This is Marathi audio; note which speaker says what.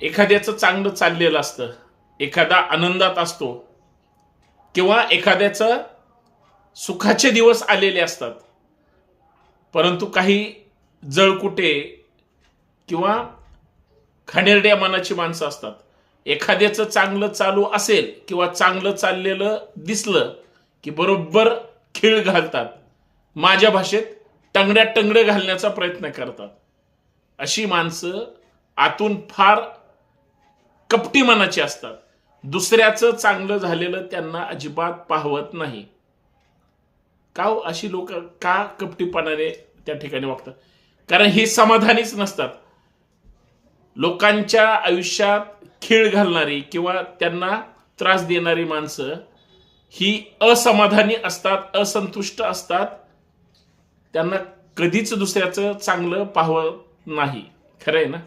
Speaker 1: एखाद्याचं चांगलं चाललेलं असतं एखादा आनंदात असतो किंवा एखाद्याचं सुखाचे दिवस आलेले असतात परंतु काही जळकुटे किंवा खाणेरड्या मनाची माणसं असतात. एखाद्याचं चांगलं चालू असेल किंवा चांगलं चाललेलं दिसलं की बरोबर खिळ घालतात. माझ्या भाषेत टंगड्या टंगडे घालण्याचा प्रयत्न करतात. अशी माणसं आतून फार कपटी मनाची असतात. दुसऱ्याचं चांगलं झालेलं त्यांना अजिबात पाहवत नाही. का हो? अशी लोक का कपटीपणाने त्या ठिकाणी वागतात? कारण ही समाधानीच नसतात. लोकांच्या आयुष्यात खीळ घालणारी किंवा त्यांना त्रास देणारी माणसं ही असमाधानी असतात असंतुष्ट असतात. त्यांना कधीच दुसऱ्याचं चांगलं पाहवत नाही. खरं आहे ना?